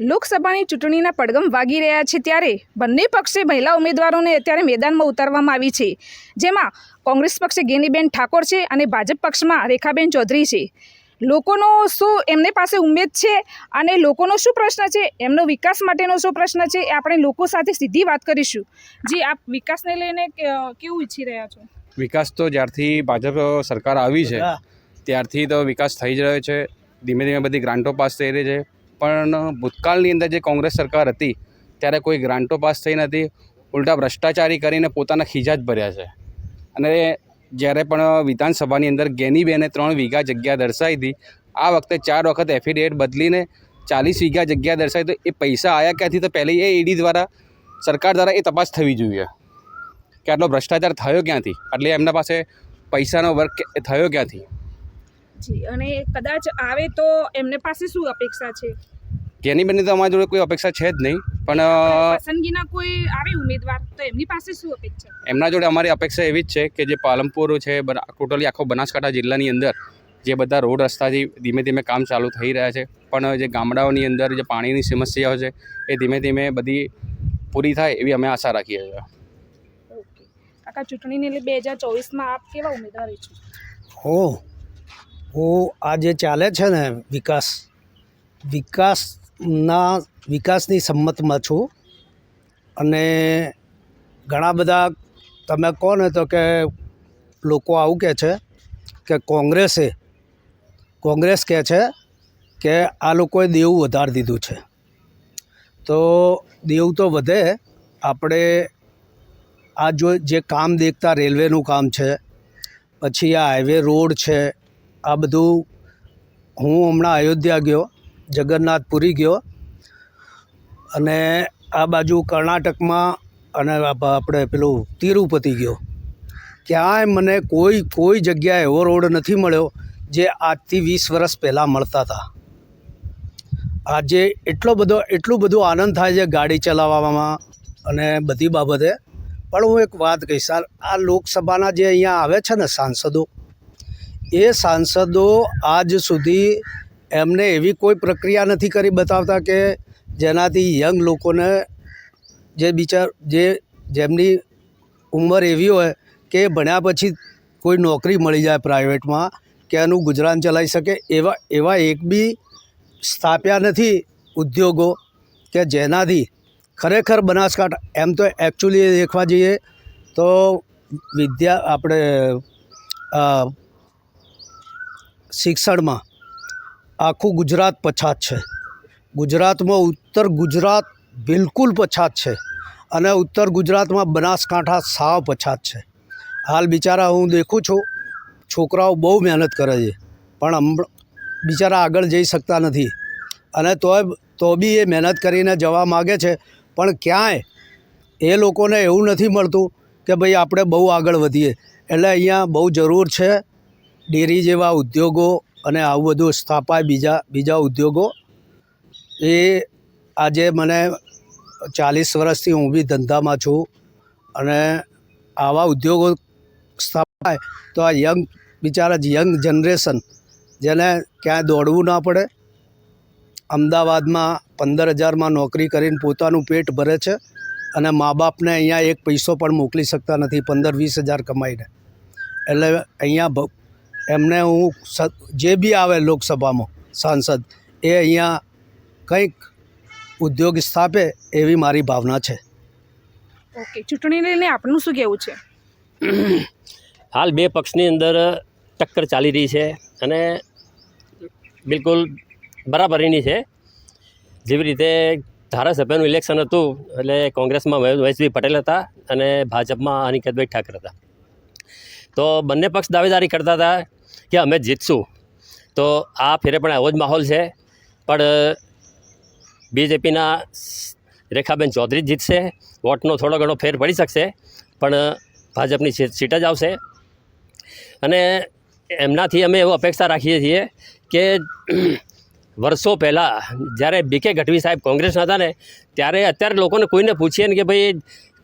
લોકસભાની ચૂંટણીના પડગમ વાગી રહ્યા છે ત્યારે બંને પક્ષે મહિલા ઉમેદવારોને અત્યારે મેદાનમાં ઉતારવામાં આવી છે. જેમાં કોંગ્રેસ પક્ષે ગેનીબેન ઠાકોર છે અને ભાજપ પક્ષમાં રેખાબેન ચૌધરી છે. લોકોનો શું એમને પાસે ઉમેદ છે અને લોકોનો શું પ્રશ્ન છે? એમનો વિકાસ માટેનો શું પ્રશ્ન છે? એ આપણે લોકો સાથે સીધી વાત કરીશું. જી આપ વિકાસને લઈને કેવું ઈચ્છી રહ્યા છો? વિકાસ તો જ્યારથી ભાજપ સરકાર આવી છે ત્યારથી તો વિકાસ થઈ જ રહ્યો છે. ધીમે ધીમે બધી ગ્રાન્ટો પાસ થઈ રહી છે. પણ ભૂતકાળની અંદર જે કોંગ્રેસ સરકાર હતી, ત્યારે કોઈ ગ્રાન્ટો પાસ થઈ નથી, ઉલટા ભ્રષ્ટાચારી કરીને પોતાના ખીજા જ ભર્યા છે. અને જ્યારે પણ વિધાનસભાની અંદર ગેનીબેને ત્રણ વીઘા જગ્યા દર્શાવી હતી, આ વખતે ચાર વખત એફિડેવિટ બદલીને ચાલીસ વીઘા જગ્યા દર્શાવી તો એ પૈસા આવ્યા ક્યાંથી? તો પહેલી એ ઈડી દ્વારા, સરકાર દ્વારા એ તપાસ થવી જોઈએ. કે આટલો ભ્રષ્ટાચાર થયો ક્યાંથી? એટલે એમના પાસે પૈસાનો વર્ક થયો ક્યાંથી? જી, અને કદાચ આવે તો એમને પાસે શું અપેક્ષા છે? ગેનીબેનની તો અમારી જોડે કોઈ અપેક્ષા છે જ નહીં પણ પસંદગીના કોઈ આવે ઉમેદવાર તો એમની પાસે શું અપેક્ષા? એમના જોડે અમારી અપેક્ષા એવી જ છે કે જે પાલનપુર છે ટોટલી આખો બનાસકાંઠા જિલ્લાની અંદર જે બધા રોડ રસ્તાથી ધીમે ધીમે કામ ચાલુ થઈ રહ્યા છે પણ જે ગામડાઓની અંદર જે પાણીની સમસ્યાઓ છે એ ધીમે ધીમે બધી પૂરી થાય એવી અમે આશા રાખીએ છીએ. ઓકે. કાકા ચૂંટણીને એટલે બે હજાર ચોવીસમાં આપ કેવા ઉમેદવાર છો? હો હું આ જે ચાલે છે ને વિકાસ વિકાસ વિકાસના વિકાસની સંમતમાં છું. અને ઘણા બધા તમે કહો ને તો કે લોકો આવું કહે છે કે કોંગ્રેસે, કોંગ્રેસ કહે છે કે આ લોકોએ દેવું વધારી દીધું છે. તો દેવું તો વધે, આપણે આ જો જે કામ દેખતા રેલવેનું કામ છે, પછી આ હાઈવે રોડ છે, આ બધું હું હમણાં અયોધ્યા ગયો જગન્નાથપુરી ગયો. અને આ બાજુ કર્ણાટકમાં અને આપણે પેલું તિરુપતિ ગયો. ક્યાંય મને કોઈ કોઈ જગ્યાએ એવો રોડ નથી મળ્યો જે આજથી વીસ વર્ષ પહેલાં મળતા હતા. આજે એટલો બધો, એટલું બધું આનંદ થાય છે ગાડી ચલાવવામાં અને બધી બાબતે. પણ હું એક વાત કહીશ આ લોકસભાના જે અહીંયા આવે છે ને સાંસદો, એ સાંસદો આજ સુધી એમને એવી કોઈ પ્રક્રિયા નથી કરી બતાવતા કે જેનાથી યંગ લોકોને જે બિચાર જે જેમની ઉંમર એવી હોય કે ભણ્યા પછી કોઈ નોકરી મળી જાય પ્રાઇવેટમાં કે એનું ગુજરાન ચલાવી શકે એવા એવા એક બી સ્થાપ્યા નથી ઉદ્યોગો કે જેનાથી ખરેખર બનાસકાંઠા, એમ તો એકચ્યુઅલી દેખવા જઈએ તો વિદ્યા, આપણે શિક્ષણમાં આખું ગુજરાત પછાત છે. ગુજરાતમાં ઉત્તર ગુજરાત બિલકુલ પછાત છે અને ઉત્તર ગુજરાતમાં બનાસકાંઠા સાવ પછાત છે. હાલ બિચારા હું દેખું છું, છોકરાઓ બહુ મહેનત કરે છે, પણ બિચારા આગળ જઈ શકતા નથી. અને તોય, તો બી એ મહેનત કરીને જવા માગે છે, પણ ક્યાંય એ લોકોને એવું નથી મળતું કે ભાઈ આપણે બહુ આગળ વધીએ. એટલે અહીંયા બહુ જરૂર છે, ડેરી જેવા ઉદ્યોગો અને આવું બધું સ્થાપાય બીજા બીજા ઉદ્યોગો. એ આજે મને ચાલીસ વર્ષથી હું બી ધંધામાં છું અને આવા ઉદ્યોગો સ્થાપાય તો આ યંગ, બિચારા યંગ જનરેશન જેને ક્યાંય દોડવું ના પડે. અમદાવાદમાં પંદર હજારમાં નોકરી કરીને પોતાનું પેટ ભરે છે અને મા બાપને અહીંયા એક પૈસો પણ મોકલી શકતા નથી પંદર વીસ હજાર કમાઈને. એટલે અહીંયા એમને હું જે બી આવે લોકસભામાં સાંસદ એ અહીંયા કંઈક ઉદ્યોગ સ્થાપે એવી મારી ભાવના છે. ઓકે ચૂંટણીને લઈને આપનું શું કહેવું છે? હાલ બે પક્ષની અંદર ટક્કર ચાલી રહી છે અને બિલકુલ બરાબરીની છે. જેવી રીતે ધારાસભ્યનું ઇલેક્શન હતું એટલે કોંગ્રેસમાં મહેશભાઈ પટેલ હતા અને ભાજપમાં અનિકેતભાઈ ઠાકર હતા. તો બંને પક્ષ દાવેદારી કરતા હતા કે અમે જીતશું. તો આ ફેરે પણ આવો જ માહોલ છે. પણ બીજેપીના રેખાબેન ચૌધરી જીતશે. વોટનો થોડો ઘણો ફેર પડી શકશે. પણ ભાજપની સીટ જ આવશે. અને એમનાથી અમે એવો અપેક્ષા રાખીએ છીએ કે, વર્ષો પહેલાં જ્યારે બીકે ગઢવી સાહેબ કોંગ્રેસના હતા ને, ત્યારે અત્યારે લોકોને કોઈને પૂછીએ ને કે ભાઈ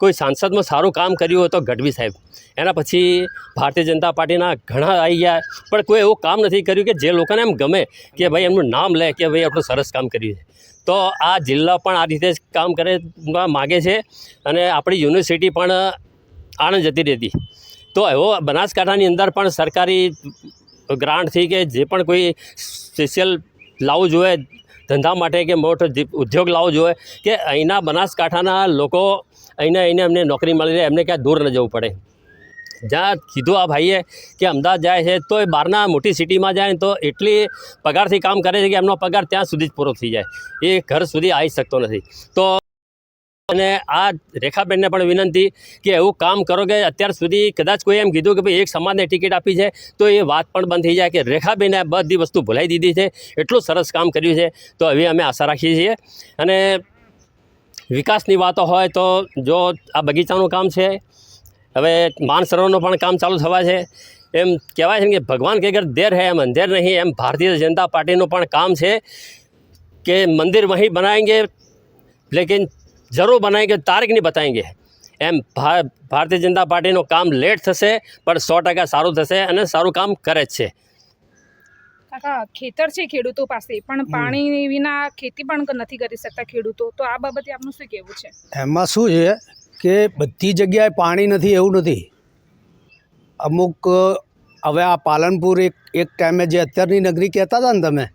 કોઈ સાંસદમાં સારું કામ કર્યું હોય તો ગઢવી સાહેબ. એના પછી ભારતીય જનતા પાર્ટીના ઘણા આવી ગયા, પણ કોઈ એવું કામ નથી કર્યું કે જે લોકોને એમ ગમે કે ભાઈ એમનું નામ લે કે ભાઈ આપણું સરસ કામ કર્યું છે. તો આ જિલ્લા પણ આ રીતે કામ કરે માગે છે અને આપણી યુનિવર્સિટી પણ આણંદ જતી રહેતી. તો એવો બનાસકાંઠાની અંદર પણ સરકારી ગ્રાન્ટથી કે જે પણ કોઈ સ્પેશિયલ લાવવું જોઈએ, ધંધા માટે કે મોટો ઉદ્યોગ લાવવો જોઈએ કે અહીંના બનાસકાંઠાના લોકો અહીંને અહીંને અમને નોકરી મળી રહે, એમને ક્યાં દૂર ન જવું પડે. જ્યાં કીધું આ ભાઈએ કે અમદાવાદ જાય છે તો એ બહારના મોટી સિટીમાં જાય તો એટલી પગારથી કામ કરે છે કે એમનો પગાર ત્યાં સુધી જ પૂરો થઈ જાય. એ ઘર સુધી આવી શકતો નથી. તો અને આ રેખાબેનને પણ વિનંતી કે એવું કામ કરો કે અત્યાર સુધી કદાચ કોઈ એમ કીધું કે ભાઈ એક સમાજને ટિકિટ આપી છે, તો એ વાત પણ બંધ થઈ જાય કે રેખાબેને બધી વસ્તુ ભૂલાઈ દીધી છે, એટલું સરસ કામ કર્યું છે, તો હવે અમે આશા રાખીએ છીએ. અને વિકાસની વાતો હોય તો જો આ બગીચાનું કામ છે, હવે માનસરોવરનું પણ કામ ચાલુ થવા છે. એમ કહેવાય છે કે ભગવાન કે અગર દેર હૈ, એમ અંધેર નહીં, એમ ભારતીય જનતા પાર્ટીનું પણ કામ છે કે મંદિર વહીં બનાવેંગે લેકિન જરૂર બનાવેંગે તારીખ નહીં બતાવેંગે એમ ભારતીય જનતા પાર્ટીનું કામ લેટ થશે, પણ સો ટકા સારું થશે અને સારું કામ કરે જ છે. કાકા ખેતર છે ખેડૂતો પાસે પણ પાણી વિના ખેતી પણ નથી કરી શકતા ખેડૂતો. તો આ બાબતે આપનું શું કહેવું છે? એમાં શું છે કે બધી જગ્યાએ પાણી નથી એવું નથી. અમુક હવે આ પાલનપુર એક એક ટાઈમે જે અત્યારની નગરી કહેતા હતા ને તમે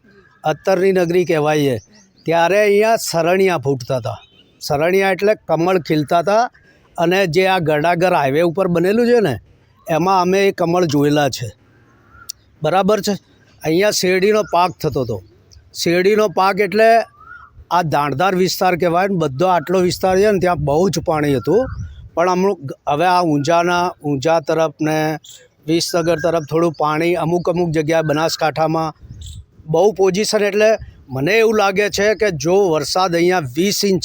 અત્યારની નગરી કહેવાય છે ત્યારે અહીંયા સરણિયા ફૂટતા હતા. સરણિયા એટલે કમળ ખીલતા હતા અને જે આ ગડાગર હાઈવે ઉપર બનેલું છે ને એમાં અમે એ કમળ જોયેલા છે. બરાબર છે? અહીંયા શેરડીનો પાક થતો હતો. શેરડીનો પાક એટલે આ દાણદાર વિસ્તાર કહેવાય ને બધો આટલો વિસ્તાર છે ને ત્યાં બહુ જ પાણી હતું. પણ અમુક હવે આ ઊંઝાના, ઊંઝા તરફ ને વિસનગર તરફ થોડું પાણી અમુક અમુક જગ્યાએ બનાસકાંઠામાં બહુ પોઝિશન એટલે મને એવું લાગે છે કે જો વરસાદ અહીંયા વીસ ઇંચ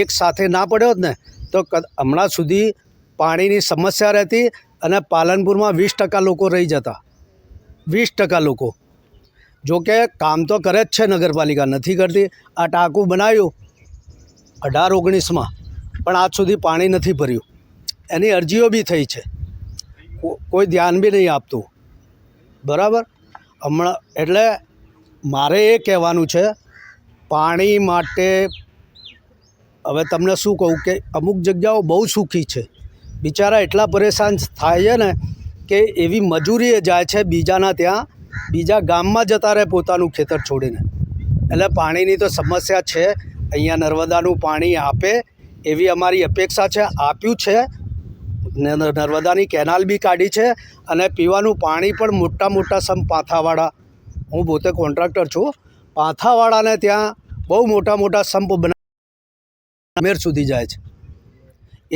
એક સાથે ના પડ્યો જ ને, તો હમણાં સુધી પાણીની સમસ્યા રહેતી અને પાલનપુરમાં વીસ ટકા લોકો રહી જતા. વીસ ટકા લોકો. જો કે કામ તો કરે જ છે, નગરપાલિકા નથી કરતી. આ ટાંકું બનાવ્યું અઢાર ઓગણીસમાં, પણ આજ સુધી પાણી નથી ભર્યું. એની અરજીઓ બી થઈ છે. કોઈ ધ્યાન બી નહીં આપતું. બરાબર? હમણાં, એટલે મારે એ કહેવાનું છે, પાણી માટે હવે તમને શું કહું કે અમુક જગ્યાઓ બહુ સુખી છે. બિચારા એટલા પરેશાન થાય છે ને કે એવી મજૂરીએ જાય છે બીજાના ત્યાં બીજા ગામમાં જતા રહે પોતાનું ખેતર છોડીને. એટલે પાણીની તો સમસ્યા છે. અહીંયા નર્મદાનું પાણી આપે એવી અમારી અપેક્ષા છે. આપ્યું છે. નર્મદાની કેનાલ બી કાઢી છે અને પીવાનું પાણી પણ મોટા મોટા સમ પાથાવાળા. હું પોતે કોન્ટ્રાક્ટર છું. પાથાવાળાને ત્યાં બહુ મોટા મોટા સંપ બના અમેર સુધી જાય છે.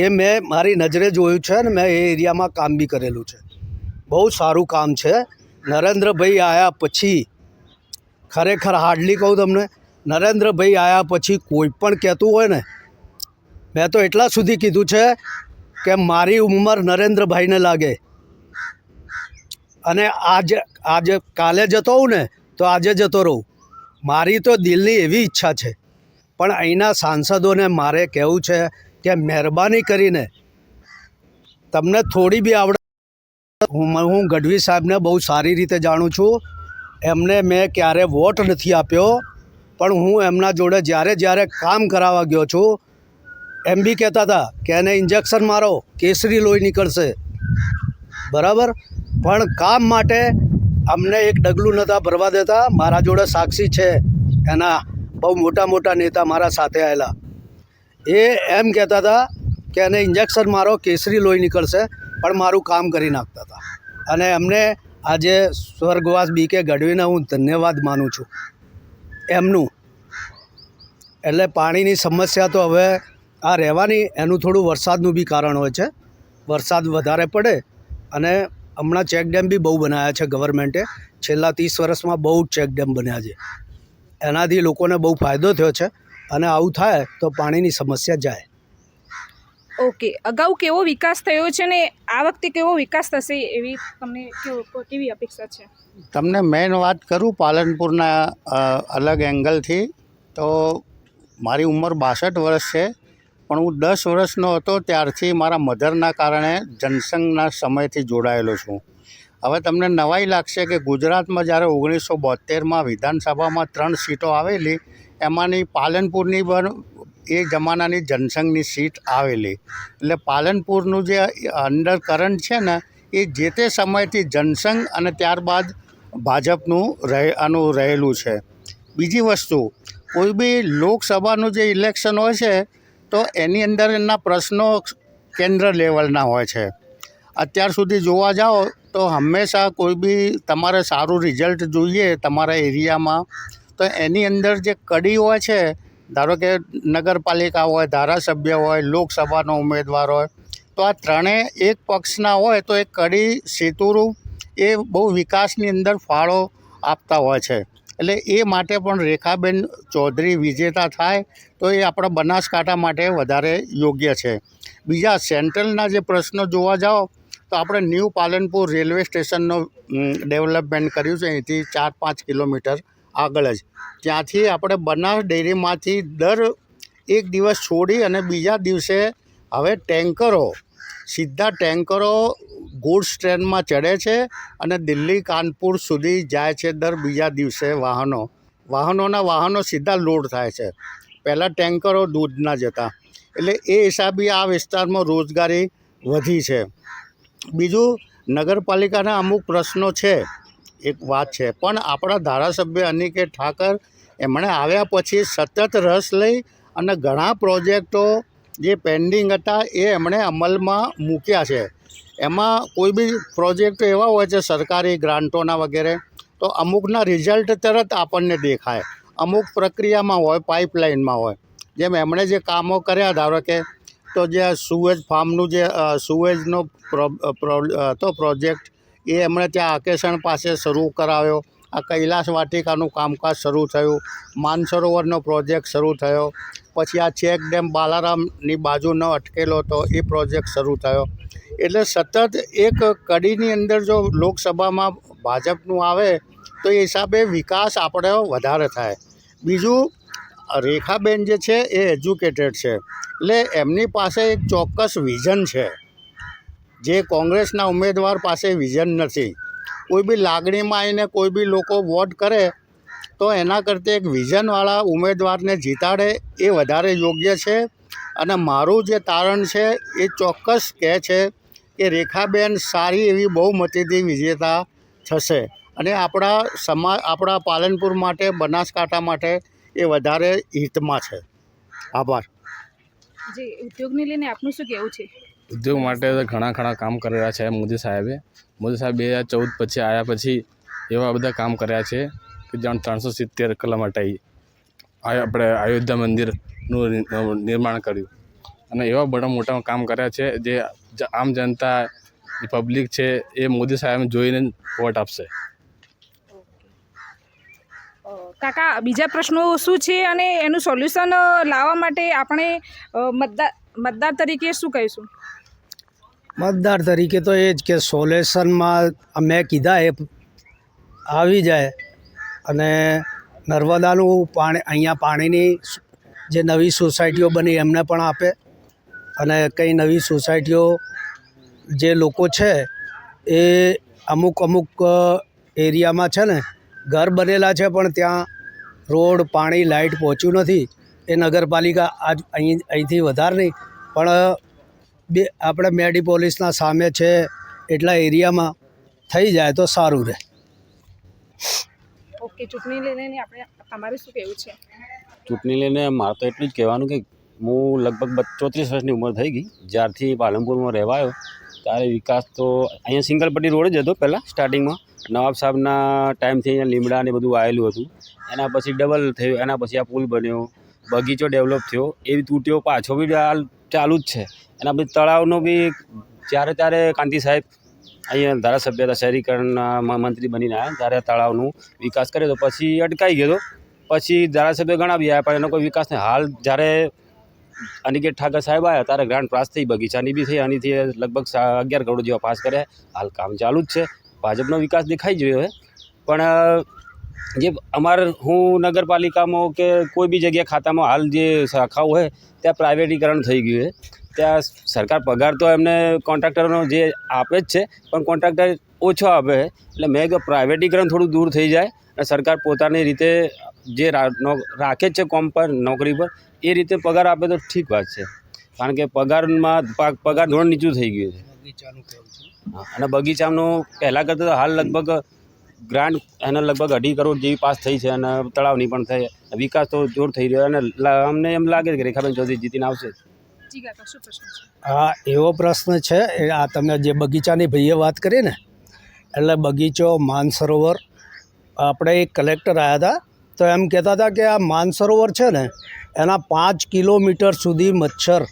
એ મેં મારી નજરે જોયું છે અને મેં એ એરિયામાં કામ બી કરેલું છે. બહુ સારું કામ છે. નરેન્દ્રભાઈ આવ્યા પછી, ખરેખર હાર્ડલી કહું તમને, નરેન્દ્રભાઈ આવ્યા પછી કોઈ પણ કહેતું હોય ને, મેં તો એટલા સુધી કીધું છે કે મારી ઉંમર નરેન્દ્રભાઈને લાગે. અને આજે આજે કાલે જતો હોઉં ને, તો આજે જતો રહું. મારી તો દિલની એવી ઈચ્છા છે. પણ અહીંના સાંસદોને મારે કહેવું છે કે મહેરબાની કરીને, તમને થોડી બી આવડત હું હું ગઢવી સાહેબને બહુ સારી રીતે જાણું છું. એમને મેં ક્યારે વોટ નથી આપ્યો, પણ હું એમના જોડે જ્યારે જ્યારે કામ કરાવવા ગયો છું, એમ બી કહેતા હતા કે એને ઇન્જેક્શન મારો, કેસરી લોહી નીકળશે. બરાબર? પણ કામ માટે અમને એક ડગલું નહોતા ભરવા દેતા, મારા જોડે સાક્ષી છે. એના બહુ મોટા મોટા નેતા મારા સાથે આવેલા એ એમ કહેતા હતા કે એને ઇન્જેક્શન મારો, કેસરી લોહી નીકળશે. પણ મારું કામ કરી નાખતા હતા. અને એમને આજે સ્વર્ગવાસ બી કે ગઢવીને હું ધન્યવાદ માનું છું. એમનું. એટલે પાણીની સમસ્યા તો હવે આ રહેવાની, એનું થોડું વરસાદનું બી કારણ હોય છે. વરસાદ વધારે પડે અને હમણાં ચેકડેમ બી બહુ બનાવ્યા છે ગવર્મેન્ટે. છેલ્લા ત્રીસ વર્ષમાં બહુ જ ચેકડેમ બન્યા છે. એનાથી લોકોને બહુ ફાયદો થયો છે અને આવું થાય તો પાણીની સમસ્યા જાય. ઓકે. અગાઉ કેવો વિકાસ થયો છે ને આ વખતે કેવો વિકાસ થશે એવી તમને કેવી અપેક્ષા છે? તમને મેઇન વાત કરું પાલનપુરના અલગ એંગલથી, તો મારી ઉંમર બાસઠ વર્ષ છે, પણ હું દસ વર્ષનો હતો ત્યારથી મારા મધરના કારણે જનસંઘના સમયથી જોડાયેલો છું. હવે તમને નવાઈ લાગશે કે ગુજરાતમાં જ્યારે ઓગણીસો બોતેરમાં વિધાનસભામાં ત્રણ સીટો આવેલી, એમાંની પાલનપુરની પણ એ જમાનાની જનસંઘની સીટ આવેલી. એટલે પાલનપુરનું જે અંડર કરંટ છે ને, એ જે તે સમયથી જનસંઘ અને ત્યારબાદ ભાજપનું રહે, આનું રહેલું છે. બીજી વસ્તુ, કોઈ બી લોકસભાનું જે ઇલેક્શન હોય છે, તો એની અંદર એના પ્રશ્નો કેન્દ્ર લેવલના હોય છે. અત્યાર સુધી જોવા જાઓ, તો હંમેશા કોઈ બી તમારે સારું રિઝલ્ટ જોઈએ તમારા એરિયામાં, તો એની અંદર જે કડી હોય છે ધારો કે નગરપાલિકા હોય, ધારાસભ્ય હોય, લોકસભાનો ઉમેદવાર હોય, તો આ ત્રણેય એક પક્ષના હોય તો એ કડી સેતુરૂપ એ બહુ વિકાસની અંદર ફાળો આપતા હોય છે. એટલે એ માટે પણ રેખાબેન ચૌધરી વિજેતા થાય તો એ આપણા બનાસકાંઠા માટે વધારે યોગ્ય છે. બીજા સેન્ટ્રલના જે પ્રશ્નો જોવા જાઓ, તો આપણે ન્યૂ પાલનપુર રેલવે સ્ટેશનનો ડેવલપમેન્ટ કર્યું છે. અહીંથી ચાર પાંચ કિલોમીટર આગળ જ. ત્યાંથી આપણે બનાસ ડેરીમાંથી દર એક દિવસ છોડી અને બીજા દિવસે હવે ટેન્કરો. સીધા ટેન્કરો ગુડ્સ ટ્રેનમાં ચડે છે અને દિલ્હી કાનપુર સુધી જાય છે દર બીજા દિવસે વાહનો. વાહનોના વાહનો સીધા લોડ થાય છે. પહેલાં ટેન્કરો દૂધના જતા એટલે એ હિસાબે આ વિસ્તારમાં રોજગારી વધી છે. બીજું, નગરપાલિકાના અમુક પ્રશ્નો છે. એક વાત છે. પણ આપણા ધારાસભ્ય અનિકેત ઠાકર એમણે આવ્યા પછી સતત રસ લઈ અને ઘણા પ્રોજેક્ટો જે પેન્ડિંગ હતા એ એમણે અમલમાં મૂક્યા છે. એમાં કોઈ બી પ્રોજેક્ટ એવા હોય છે સરકારી ગ્રાન્ટોના વગેરે, તો અમુકના રિઝલ્ટ તરત આપણને દેખાય. અમુક પ્રક્રિયામાં હોય, પાઇપલાઇનમાં હોય. જેમ એમણે જે કામો કર્યા, ધારો કે તો જે સુએજ ફાર્મનું જે સુએજનો પ્રો હતો પ્રોજેક્ટ એ એમણે ત્યાં આકેસણ પાસે શરૂ કરાવ્યો. આ કૈલાસ વાટિકાનું કામકાજ શરૂ થયું. માનસરોવરનો પ્રોજેક્ટ શરૂ થયો. પછી આ ચેક ડેમ બાલારામની બાજુનો અટકેલો હતો એ પ્રોજેક્ટ શરૂ થયો. એટલે સતત એક કડીની અંદર જો લોકસભામાં ભાજપનું આવે, તો એ હિસાબે વિકાસ આપણે વધારે થાય. બીજું, રેખાબેન જે છે એ એજ્યુકેટેડ છે. એટલે એમની પાસે એક ચોક્કસ વિઝન છે. જે કોંગ્રેસના ઉમેદવાર પાસે વિઝન નથી. કોઈ બી લાગણીમાં આવીને કોઈ બી લોકો વોટ કરે, તો એના કરતાં એક વિઝનવાળા ઉમેદવારને જીતાડે એ વધારે યોગ્ય છે. અને મારું જે તારણ છે એ ચોક્કસ કહે છે કે રેખાબેન સારી એવી બહુમતીથી વિજેતા થશે. અને આપણા સમા, આપણા પાલનપુર માટે, બનાસકાંઠા માટે એ વધારે હિતમાં છે. આભાર. જી, ઉદ્યોગને લઈને આપનું શું કહેવું છે? ઉદ્યોગ માટે ઘણા ઘણા કામ કરેલા છે મોદી સાહેબે. મોદી સાહેબ બે હજાર ચૌદ પછી આવ્યા પછી એવા બધા કામ કર્યા છે કે જાણ ત્રણસો સિત્તેર કલમ હટાવી આપણે અયોધ્યા મંદિરનું નિર્માણ કર્યું. અને એવા બધા મોટા કામ કર્યા છે જે આમ જનતા પબ્લિક છે એ મોદી સાહેબ જોઈને વોટ આપશે. કાકા, બીજા પ્રશ્નો શું છે અને એનું સોલ્યુશન લાવવા માટે આપણે મતદાર મતદાર તરીકે શું કહીશું? મતદાર તરીકે તો એ જ કે સોલ્યુશનમાં મેં કીધા એ આવી જાય. અને નર્મદાનું પાણી, અહીંયા પાણીની જે નવી સોસાયટીઓ બની એમને પણ આપે. અને કંઈ નવી સોસાયટીઓ જે લોકો છે એ અમુક અમુક એરિયામાં છે ને, ઘર બનેલા છે પણ ત્યાં રોડ, પાણી, લાઇટ પહોંચ્યું નથી. એ નગરપાલિકા આજ અહીં, અહીંથી વધારે નહીં. પણ બે આપણે મેડી પોલીસના સામે છે એટલા એરિયામાં થઈ જાય તો સારું રહે. ઓકે ચૂંટણી લઈને આપણે તમારે શું કહેવું છે? ચૂંટણી લઈને મારે તો એટલું જ કહેવાનું કે હું લગભગ ચોત્રીસ વર્ષની ઉંમર થઈ ગઈ. જ્યારથી પાલનપુરમાં રહેવા આવ્યો ત્યારે વિકાસ તો અહીંયા સિંગલ પટ્ટી રોડ જ હતો પહેલાં સ્ટાર્ટિંગમાં. નવાબ સાહેબના ટાઈમથી અહીંયા લીમડા ને બધું આવેલું હતું. એના પછી ડબલ થયું એના પછી આ પુલ બન્યો બગીચો ડેવલપ થયો એવી તૂટ્યો પાછો બી હાલ ચાલુ જ છે. એના પછી તળાવનો બી જ્યારે ત્યારે કાંતિ સાહેબ અહીંયા ધારાસભ્ય હતા, શહેરીકરણના મંત્રી બનીને આવ્યા ત્યારે તળાવનું વિકાસ કર્યો તો પછી અટકાઈ ગયો પછી ધારાસભ્ય ઘણા બી આવ્યા, પણ એનો કોઈ વિકાસ નહીં. હાલ જ્યારે અનિકેત ઠાકર સાહેબ આવ્યા, ત્યારે ગ્રાન્ડ પાસ થઈ, બગીચાની બી થઈ, આનીથી લગભગ અગિયાર કરોડ જેવા પાસ કર્યા. હાલ કામ ચાલુ જ છે. ભાજપનો વિકાસ દેખાઈ જ રહ્યો છે. પણ જે અમારે હું નગરપાલિકામાં કે કોઈ બી જગ્યા ખાતામાં હાલ જે શાખાઓ હોય, ત્યાં પ્રાઇવેટીકરણ થઈ ગયું છે. ત્યાં સરકાર પગાર તો એમને કોન્ટ્રાક્ટરનો જે આપે જ છે પણ કોન્ટ્રાક્ટર ઓછો આપે. છે એટલે મેં કહ્યું પ્રાઇવેટીકરણ થોડું દૂર થઈ જાય અને સરકાર પોતાની રીતે જે રાખે જ છે કોમ પર નોકરી પર એ રીતે પગાર આપે તો ઠીક વાત છે. કારણ કે પગારમાં પગાર ધોરણ નીચું થઈ ગયું છે. અને બગીચાનું પહેલાં કરતાં તો હાલ લગભગ ગ્રાન્ટ એને લગભગ અઢી કરોડ જેવી પાસ થઈ છે અને તળાવની પણ થઈ વિકાસ તો જોર થઈ રહ્યો અને અમને એમ લાગે છે કે રેખાબેન ચૌધરી જીતીને આવશે. હા, એવો પ્રશ્ન છે આ તમે જે બગીચાની ભાઈએ વાત કરી ને, એટલે બગીચો માનસરોવર આપણે એક કલેક્ટર આવ્યા હતા, તો એમ કહેતા હતા કે આ માનસરોવર છે ને, એના પાંચ કિલોમીટર સુધી મચ્છર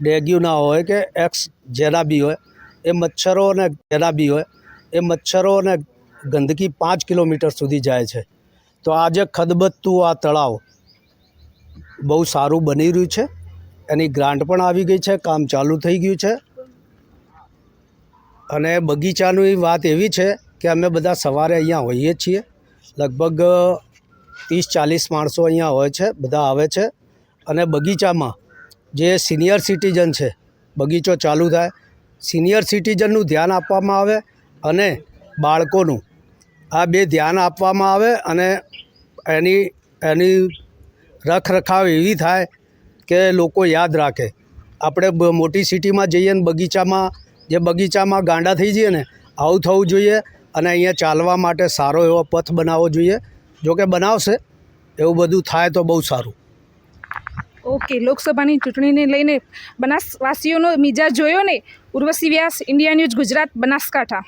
ડેગ્યુના હોય કે એક્સ જેના બી હોય, એ મચ્છરો અને જેના બી હોય, એ મચ્છરો અને ગંદકી પાંચ કિલોમીટર સુધી જાય છે. તો આજે ખદબત્તું આ તળાવ બહુ સારું બની રહ્યું છે. એની ગ્રાન્ટ પણ આવી ગઈ છે, કામ ચાલુ થઈ ગયું છે. અને બગીચાની વાત એવી છે કે અમે બધા સવારે અહીંયા હોઈએ છીએ. લગભગ ત્રીસ ચાલીસ માણસો અહીંયા હોય છે, બધા આવે છે. અને બગીચામાં જે સિનિયર સિટીઝન છે, બગીચો ચાલુ થાય. સિનિયર સિટીઝનનું ધ્યાન આપવામાં આવે અને બાળકોનું આ બે ધ્યાન આપવામાં આવે અને એની એની રખરખાવ એવી થાય કે લોકો યાદ રાખે. આપણે મોટી સિટીમાં જઈએ ને બગીચામાં, જે બગીચામાં ગાંડા થઈ જઈએ ને, આવું થવું જોઈએ અને અહીંયા ચાલવા માટે સારો એવો પથ બનાવવો જોઈએ. જોકે બનાવશે, એવું બધું થાય તો બહુ સારું. ઓકે, લોકસભાની ચૂંટણીને લઈને બનાસવાસીઓનો મિજાજ જોયો ને? Urvashi Vyas, India news, Gujarat, Banaskantha.